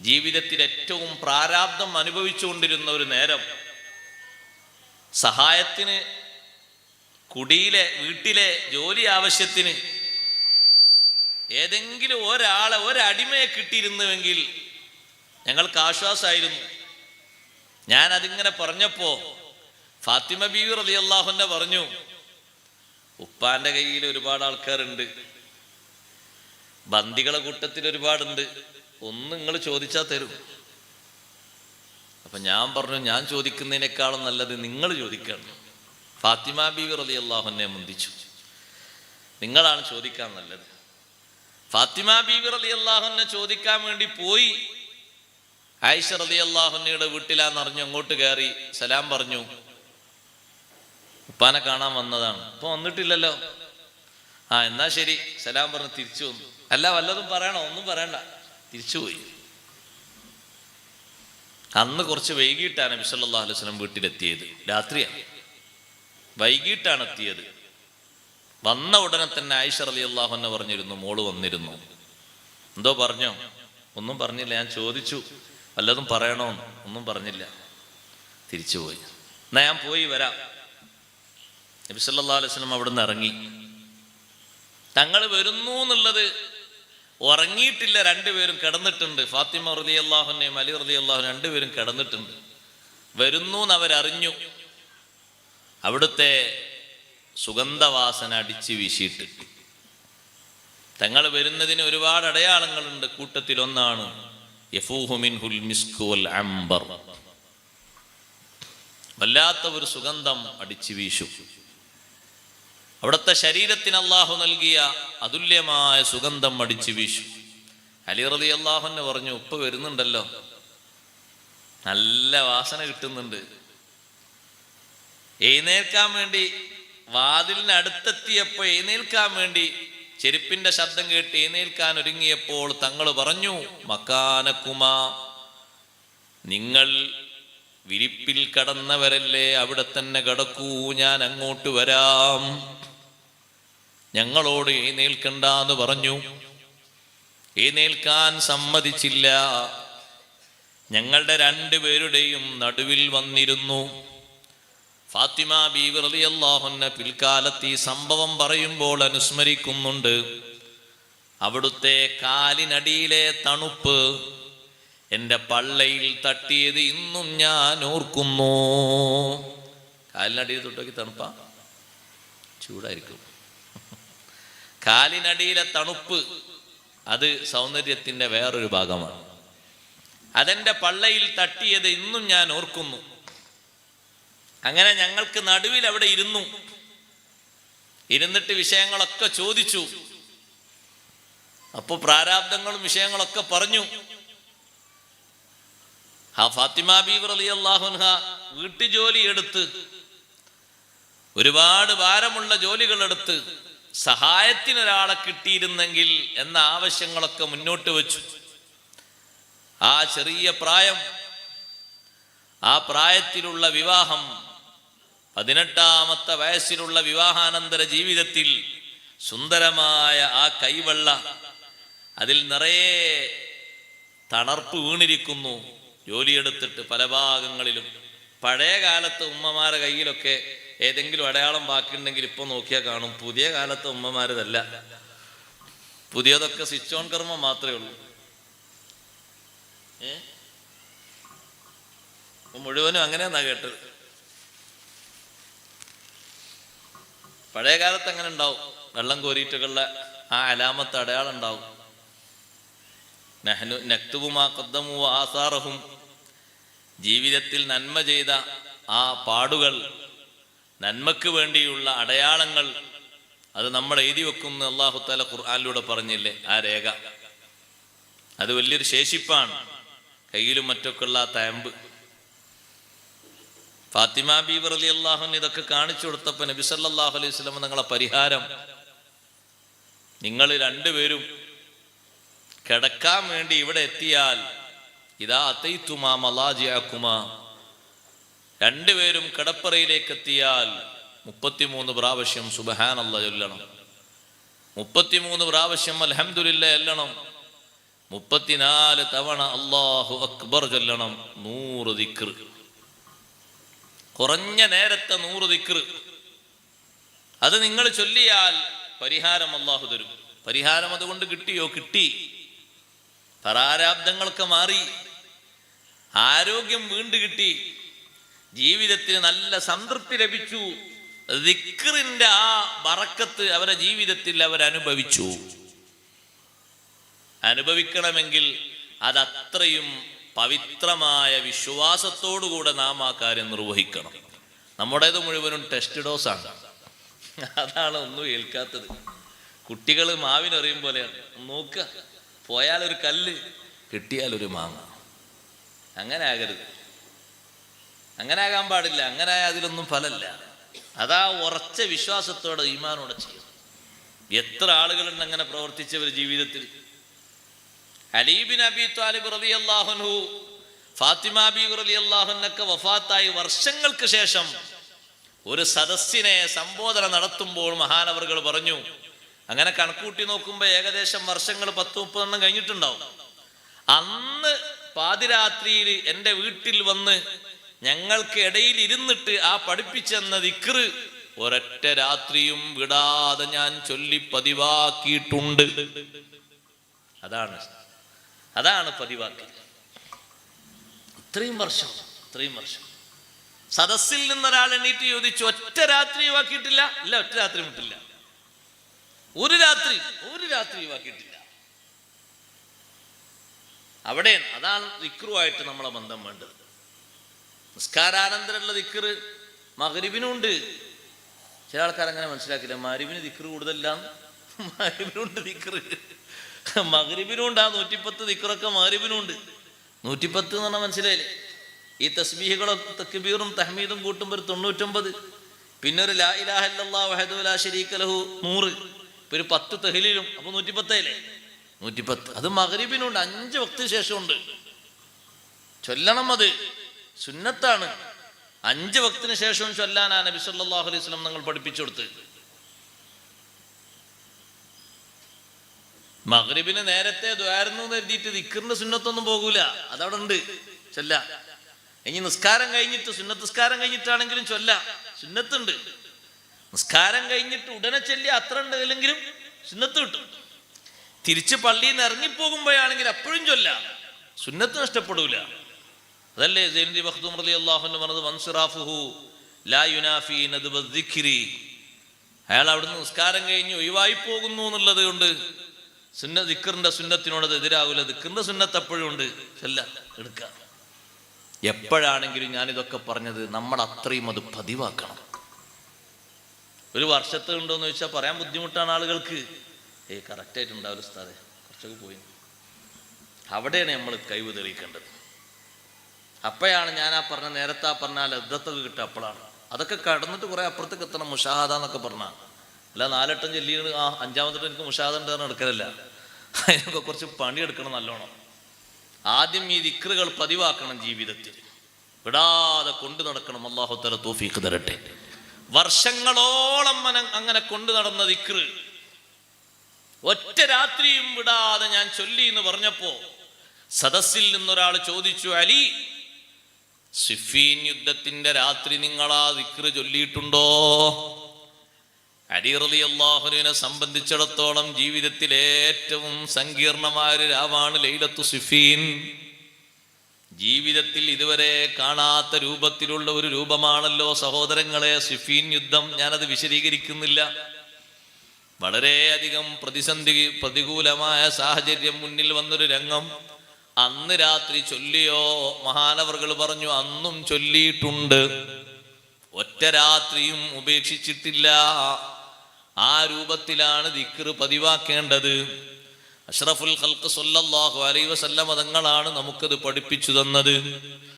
ജീവിതത്തിൽ ഏറ്റവും പ്രാരാബ്ദം അനുഭവിച്ചുകൊണ്ടിരുന്ന ഒരു നേരം. സഹായത്തിന് കുടിയിലെ വീട്ടിലെ ജോലി ആവശ്യത്തിന് ഏതെങ്കിലും ഒരാളെ ഒരടിമയെ കിട്ടിയിരുന്നുവെങ്കിൽ ഞങ്ങൾക്ക് ആശ്വാസമായിരുന്നു. ഞാൻ അതിങ്ങനെ പറഞ്ഞപ്പോ ഫാത്തിമ ബീവി റലി അള്ളാഹുന്നെ പറഞ്ഞു ഉപ്പാന്റെ കയ്യിൽ ഒരുപാട് ആൾക്കാരുണ്ട്. ബന്ദികളെ കൂട്ടത്തിൽ ഒരുപാടുണ്ട്. ഒന്ന് നിങ്ങൾ ചോദിച്ചാൽ തരും. അപ്പൊ ഞാൻ പറഞ്ഞു ഞാൻ ചോദിക്കുന്നതിനേക്കാളും നല്ലത് നിങ്ങൾ ചോദിക്കണം. ഫാത്തിമ ബീവി റലി അള്ളാഹുനെ മുന്തിച്ചു. നിങ്ങളാണ് ചോദിക്കാൻ നല്ലത്. ഫാത്തിമ ബീവി റലി അള്ളാഹുനെ ചോദിക്കാൻ വേണ്ടി പോയി. ആയിഷ റലി അള്ളാഹുന്നയുടെ വീട്ടിലാന്ന് അറിഞ്ഞു അങ്ങോട്ട് കയറി സലാം പറഞ്ഞു. ഉപ്പാനെ കാണാൻ വന്നതാണ്. ഇപ്പൊ വന്നിട്ടില്ലല്ലോ. ആ എന്നാ ശരി. സലാം പറഞ്ഞ് തിരിച്ചു വന്നു. അല്ല വല്ലതും പറയണോ? ഒന്നും പറയണ്ട. തിരിച്ചുപോയി. അന്ന് കുറച്ച് വൈകിട്ടാണ് നബി അലൈഹി വസല്ലം വീട്ടിലെത്തിയത്. രാത്രിയാണ്. വൈകിട്ടാണ് എത്തിയത്. വന്ന ഉടനെ തന്നെ ആയിഷ അള്ളാഹു അള്ളാഹുന്നെ പറഞ്ഞിരുന്നു മോൾ വന്നിരുന്നു. എന്തോ പറഞ്ഞോ? ഒന്നും പറഞ്ഞില്ല. ഞാൻ ചോദിച്ചു. വല്ലതും പറയണോ? ഒന്നും പറഞ്ഞില്ല. തിരിച്ചുപോയി. എന്നാ ഞാൻ പോയി വരാം. നബി സല്ലല്ലാഹു അലൈഹി വസല്ലം അവിടെ നിന്ന് ഇറങ്ങി. തങ്ങൾ വരുന്നു എന്നുള്ളത് ഉറങ്ങിയിട്ടില്ല രണ്ടുപേരും കിടന്നിട്ടുണ്ട്. ഫാത്തിമ റലി അള്ളാഹുനെയും അലി റലി അള്ളാഹു രണ്ടുപേരും കിടന്നിട്ടുണ്ട്. വരുന്നു അവരറിഞ്ഞു അവിടുത്തെ സുഗന്ധവാസന അടിച്ച് വീശിയിട്ട്. തങ്ങൾ വരുന്നതിന് ഒരുപാട് അടയാളങ്ങളുണ്ട്. കൂട്ടത്തിൽ ഒന്നാണ് അംബർ. വല്ലാത്ത ഒരു സുഗന്ധം അടിച്ചു വീശും. അവിടുത്തെ ശരീരത്തിന് അള്ളാഹു നൽകിയ അതുല്യമായ സുഗന്ധം അടിച്ചു വീശു. അലി റതി അള്ളാഹുന്ന് പറഞ്ഞു ഉപ്പ് വരുന്നുണ്ടല്ലോ. നല്ല വാസന കിട്ടുന്നുണ്ട്. എഴുന്നേൽക്കാൻ വേണ്ടി വാതിലിന് അടുത്തെത്തിയപ്പോൾ എഴുന്നേൽക്കാൻ വേണ്ടി ചെരുപ്പിന്റെ ശബ്ദം കേട്ട് എഴുന്നേൽക്കാൻ ഒരുങ്ങിയപ്പോൾ തങ്ങൾ പറഞ്ഞു മക്കാനക്കുമാ നിങ്ങൾ വിരിപ്പിൽ കടന്നവരല്ലേ അവിടെ തന്നെ കടക്കൂ ഞാൻ അങ്ങോട്ട് വരാം. ഞങ്ങളോട് എഴുന്നേൽക്കണ്ട എന്ന് പറഞ്ഞു. എഴുന്നേൽക്കാൻ സമ്മതിച്ചില്ല. ഞങ്ങളുടെ രണ്ടുപേരുടെയും നടുവിൽ വന്നിരുന്നു. ഫാത്തിമ ബീവി പിൽക്കാലത്ത് ഈ സംഭവം പറയുമ്പോൾ അനുസ്മരിക്കുന്നുണ്ട്. അവിടുത്തെ കാലിനടിയിലെ തണുപ്പ് എന്റെ പള്ളയിൽ തട്ടിയത് ഇന്നും ഞാൻ ഓർക്കുന്നു. കാലിനടിയിൽ തൊട്ടൊക്കെ തണുപ്പ? ചൂടായിരിക്കും. കാലിനടിയിലെ തണുപ്പ് അത് സൗന്ദര്യത്തിന്റെ വേറൊരു ഭാഗമാണ്. അതെന്റെ പള്ളയിൽ തട്ടിയത് ഇന്നും ഞാൻ ഓർക്കുന്നു. അങ്ങനെ ഞങ്ങൾക്ക് നടുവിൽ അവിടെ ഇരുന്നു. ഇരുന്നിട്ട് വിഷയങ്ങളൊക്കെ ചോദിച്ചു. അപ്പൊ പ്രാരാബ്ദങ്ങളും വിഷയങ്ങളൊക്കെ പറഞ്ഞു. ആ ഫാത്തിമ ബീവർ അലി അള്ളാഹുൻഹ വീട്ടുജോലി എടുത്ത് ഒരുപാട് ഭാരമുള്ള ജോലികൾ എടുത്ത് സഹായത്തിനൊരാളെ കിട്ടിയിരുന്നെങ്കിൽ എന്ന ആവശ്യങ്ങളൊക്കെ മുന്നോട്ട് വെച്ചു. ആ ചെറിയ പ്രായം ആ പ്രായത്തിലുള്ള വിവാഹം പതിനെട്ടാമത്തെ വയസ്സിലുള്ള വിവാഹാനന്തര ജീവിതത്തിൽ സുന്ദരമായ ആ കൈവെള്ള അതിൽ നിറയെ തണർപ്പ് വീണിരിക്കുന്നു ജോലിയെടുത്തിട്ട് പല ഭാഗങ്ങളിലും. പഴയ കാലത്ത് ഉമ്മമാരുടെ കയ്യിലൊക്കെ ഏതെങ്കിലും അടയാളം ബാക്കിയുണ്ടെങ്കിൽ ഇപ്പൊ നോക്കിയാൽ കാണും. പുതിയ കാലത്തെ ഉമ്മമാരതല്ല. പുതിയതൊക്കെ സ്വിച്ച് ഓൺ കർമ്മം മാത്രമേ ഉള്ളൂ. ഏ? മുഴുവനും അങ്ങനെയെന്നാ കേട്ടത്. പഴയ കാലത്ത് അങ്ങനെ ഉണ്ടാവും. വെള്ളം കോരിയിട്ടുകളുടെ ആ അലാമത്ത് അടയാളം ഉണ്ടാവും. നഹ്നു നക്തുബുമാ കദ്ദമു ആസാറഹും. ജീവിതത്തിൽ നന്മ ചെയ്ത ആ പാടുകൾ നന്മക്ക് വേണ്ടിയുള്ള അടയാളങ്ങൾ അത് നമ്മൾ എഴുതി വെക്കുന്ന അള്ളാഹു താല ഖുർആാനിലൂടെ പറഞ്ഞില്ലേ? ആ രേഖ. അത് വലിയൊരു ശേഷിപ്പാണ്. കയ്യിലും മറ്റൊക്കെ ഉള്ള ആ തയമ്പ്. ഫാത്തിമ ബീബർ അലി അള്ളാഹുന് ഇതൊക്കെ കാണിച്ചു കൊടുത്തപ്പോ നബി സല്ലല്ലാഹു അലൈഹി സ്വലം നിങ്ങളെ പരിഹാരം. നിങ്ങൾ രണ്ടുപേരും കിടക്കാൻ വേണ്ടി ഇവിടെ എത്തിയാൽ ഇതാ അത്തൈത്തുമാ മലാജിയാക്കുമാ രണ്ടുപേരും കിടപ്പറയിലേക്ക് എത്തിയാൽ മുപ്പത്തിമൂന്ന് പ്രാവശ്യം സുബഹാനല്ല ചൊല്ലണം. മുപ്പത്തിമൂന്ന് പ്രാവശ്യം അലഹമുല്ല എല്ലണം മുപ്പത്തിനാല് തവണ അള്ളാഹു അക്ബർ ചൊല്ലണം. നൂറ് ദിക്ർ. കുറഞ്ഞ നേരത്തെ നൂറ് ദിക്ർ. അത് നിങ്ങൾ ചൊല്ലിയാൽ പരിഹാരം അള്ളാഹു തരും. പരിഹാരം അതുകൊണ്ട് കിട്ടിയോ? കിട്ടി. പരാരാബ്ദങ്ങളൊക്കെ മാറി. ആരോഗ്യം വീണ്ടു കിട്ടി. ജീവിതത്തിന് നല്ല സംതൃപ്തി ലഭിച്ചു. ദിക്റിന്റെ ആ ബറക്കത്ത് അവരെ ജീവിതത്തിൽ അവരനുഭവിച്ചു അനുഭവിക്കണമെങ്കിൽ അതത്രയും പവിത്രമായ വിശ്വാസത്തോടുകൂടെ നാം ആ കാര്യം നിർവഹിക്കണം. നമ്മുടേത് മുഴുവനും ടെസ്റ്റ് ഡോസാണ് അതാണ് ഒന്നും ഏൽക്കാത്തത്. കുട്ടികൾ മാവിനെറിയും പോലെയാണ്. നോക്കുക പോയാലൊരു കല്ല് കിട്ടിയാലൊരു മാങ്ങ. അങ്ങനെ ആകരുത്. അങ്ങനെ ആകാൻ പാടില്ല അങ്ങനെ അതിലൊന്നും ഫലമല്ല അതാ ഉറച്ച വിശ്വാസത്തോടെ ഈമാനോടെ ചെയ്യും എത്ര ആളുകളുണ്ട് അങ്ങനെ പ്രവർത്തിച്ചവർ ജീവിതത്തിൽ? അലീബിൻ അബി താലിബ് റബി അള്ളാഹുനു ഫാത്തിമ ബി റലി അള്ളാഹുനൊക്കെ വഫാത്തായി വർഷങ്ങൾക്ക് ശേഷം ഒരു സദസ്സിനെ സംബോധന നടത്തുമ്പോൾ മഹാനവറുകൾ പറഞ്ഞു അങ്ങനെ കണക്കൂട്ടി നോക്കുമ്പോൾ ഏകദേശം വർഷങ്ങൾ പത്ത് മുപ്പതെണ്ണം കഴിഞ്ഞിട്ടുണ്ടാവും. അന്ന് പാതിരാത്രിയിൽ എന്റെ വീട്ടിൽ വന്ന് ഞങ്ങൾക്ക് ഇടയിൽ ഇരുന്നിട്ട് ആ പഠിപ്പിച്ചെന്ന ദിക്റ് ഒരൊറ്റ രാത്രിയും വിടാതെ ഞാൻ ചൊല്ലി പതിവാക്കിയിട്ടുണ്ട്. അതാണ് അതാണ് പതിവാക്കി ഇത്രയും വർഷം ഇത്രയും വർഷം. സദസ്സിൽ നിന്നൊരാൾ എണീറ്റ് ചോദിച്ചു ഒറ്റ രാത്രി വാക്കിയിട്ടില്ല ഇല്ല ഒറ്റ രാത്രി വിട്ടില്ല. ഒരു രാത്രി ഒരു രാത്രി വാക്കിയിട്ടില്ല അവിടെ അതാണ് വിക്രുവായിട്ട് നമ്മളെ ബന്ധം വേണ്ടത്. നിസ്കാരാനന്തരമുള്ള ദിക്കറ് മകരിബിനുണ്ട് ചില ആൾക്കാർ അങ്ങനെ മനസ്സിലാക്കില്ല. മരിബിന് ദിക്കർ കൂടുതലാണ് മകരിബിനുണ്ട് ദിക്കറ് മകരിബിനുണ്ട് ആ നൂറ്റിപ്പത്ത് ദിക്കറൊക്കെ മകരിബിനുണ്ട് നൂറ്റിപ്പത്ത് എന്ന് പറഞ്ഞാൽ മനസ്സിലായില്ലേ? ഈ തസ്ബീഹുകളും തക്ബീറും തഹ്മീദും കൂട്ടുമ്പോൾ ഒരു തൊണ്ണൂറ്റൊമ്പത്. പിന്നെ ഒരു ലാ ഇലാഹ ഇല്ലല്ലാഹു ഷരീഖ് ലഹു നൂറ്. ഒരു പത്ത് തെഹലിലും. അപ്പൊ നൂറ്റിപ്പത്തേലേ നൂറ്റിപ്പത്ത്. അത് മകരിബിനുണ്ട് അഞ്ച് വക്തിന് ശേഷമുണ്ട്. ചൊല്ലണം അത്. സുന്നത്താണ്. അഞ്ച് വക്തിന് ശേഷവും ചൊല്ലാനാ നബി സല്ലാഹു അലൈഹി വസല്ലം നിങ്ങൾ പഠിപ്പിച്ചു കൊടുത്ത്. മഹ്രിബിന് നേരത്തെ ദ്വാരുന്നു കരുതിയിട്ട് ദിക്കറിന്റെ സുന്നത്തൊന്നും പോകൂല. അതവിടെ ഉണ്ട് ചൊല്ല. ഇനി നിസ്കാരം കഴിഞ്ഞിട്ട് സുന്നത്ത് നിസ്കാരം കഴിഞ്ഞിട്ടാണെങ്കിലും ചൊല്ല. സുന്നത്തുണ്ട്. നിസ്കാരം കഴിഞ്ഞിട്ട് ഉടനെ ചൊല്ലി അത്ര ഉണ്ടെങ്കിലും സുന്നത്ത് കിട്ടും. തിരിച്ച് പള്ളിയിൽ നിന്ന് ഇറങ്ങിപ്പോകുമ്പോഴാണെങ്കിൽ അപ്പോഴും ചൊല്ല. സുന്നത്ത് നഷ്ടപ്പെടൂല. അതല്ലേ സൈനുദ്ദീൻ മഖ്ദൂം റളിയല്ലാഹു അൻഹു പറഞ്ഞത്? വൻസിറാഫുഹു ലാ യുനാഫി നദ്ബിഖിരി അയാൾ അവിടുന്ന് നിസ്കാരം കഴിഞ്ഞ് ഒഴിവായി പോകുന്നു എന്നുള്ളത് കൊണ്ട് സുന്ന ദിക്കറിന്റെ സുന്നത്തിനോട് അത് എതിരാകൂല ദിക്കറിന്റെ സുന്നത്ത് എപ്പോഴും ഉണ്ട്. ചെല്ല എടുക്ക. എപ്പോഴാണെങ്കിലും ഞാനിതൊക്കെ പറഞ്ഞത് നമ്മൾ അത്രയും അത് പതിവാക്കണം. ഒരു വർഷത്തെ ഉണ്ടോ എന്ന് ചോദിച്ചാൽ പറയാൻ ബുദ്ധിമുട്ടാണ് ആളുകൾക്ക്. ഏയ് കറക്റ്റായിട്ടുണ്ടാവില്ല സ്ഥലം കുറച്ചൊക്കെ പോയി. അവിടെയാണ് നമ്മൾ കഴിവ് തെളിയിക്കേണ്ടത്. അപ്പോഴാണ് ഞാൻ ആ പറഞ്ഞ നേരത്തെ ആ പറഞ്ഞ ലബ്ധത്തൊക്കെ കിട്ടുക അപ്പോഴാണ് അതൊക്കെ കടന്നിട്ട് കുറെ അപ്പുറത്തേക്ക് എത്തണം മുഷാഹാദ എന്നൊക്കെ പറഞ്ഞാൽ അല്ല നാലെട്ടം ചെല്ലിയാണ് ആ അഞ്ചാമത്തെ എനിക്ക് മുഷാദ ഉണ്ട് എന്ന് എടുക്കലല്ല. അതിനൊക്കെ കുറച്ച് പണിയെടുക്കണം നല്ലോണം. ആദ്യം ഈ ദിക്റുകൾ പതിവാക്കണം ജീവിതത്തിൽ. വിടാതെ കൊണ്ടു നടക്കണം അള്ളാഹു തല തോഫീക്ക് തരട്ടെ. വർഷങ്ങളോളം അങ്ങനെ കൊണ്ടു നടന്ന ദിക്റ്. ഒറ്റ രാത്രിയും വിടാതെ ഞാൻ ചൊല്ലി എന്ന് പറഞ്ഞപ്പോ സദസ്സിൽ നിന്നൊരാൾ ചോദിച്ചു അലി സിഫീൻ യുദ്ധത്തിന്റെ രാത്രി നിങ്ങൾ ആ ദിക്റ് ചൊല്ലിയിട്ടുണ്ടോ? അലിറലി അള്ളാഹുലിനെ സംബന്ധിച്ചിടത്തോളം ജീവിതത്തിലെ ഏറ്റവും സങ്കീർണമായ ഒരു രാവാണ് ലൈലത്തു സിഫീൻ. ജീവിതത്തിൽ ഇതുവരെ കാണാത്ത രൂപത്തിലുള്ള ഒരു രൂപമാണല്ലോ സഹോദരങ്ങളെ സിഫീൻ യുദ്ധം. ഞാനത് വിശദീകരിക്കുന്നില്ല. വളരെയധികം പ്രതിസന്ധി പ്രതികൂലമായ സാഹചര്യം മുന്നിൽ വന്നൊരു രംഗം. അന്ന് രാത്രി ചൊല്ലിയോ? മഹാനവർകൾ പറഞ്ഞു അന്നും ചൊല്ലിയിട്ടുണ്ട്. ഒറ്റ രാത്രിയും ഉപേക്ഷിച്ചിട്ടില്ല. ആ രൂപത്തിലാണ് ദിക്ർ പതിവാക്കേണ്ടത്. അഷ്റഫുൽ ഹൽക്ക് സൊല്ലാഹു അലൈഹി വസല്ലമ തങ്ങളാണ് നമുക്കത് പഠിപ്പിച്ചു തന്നത്.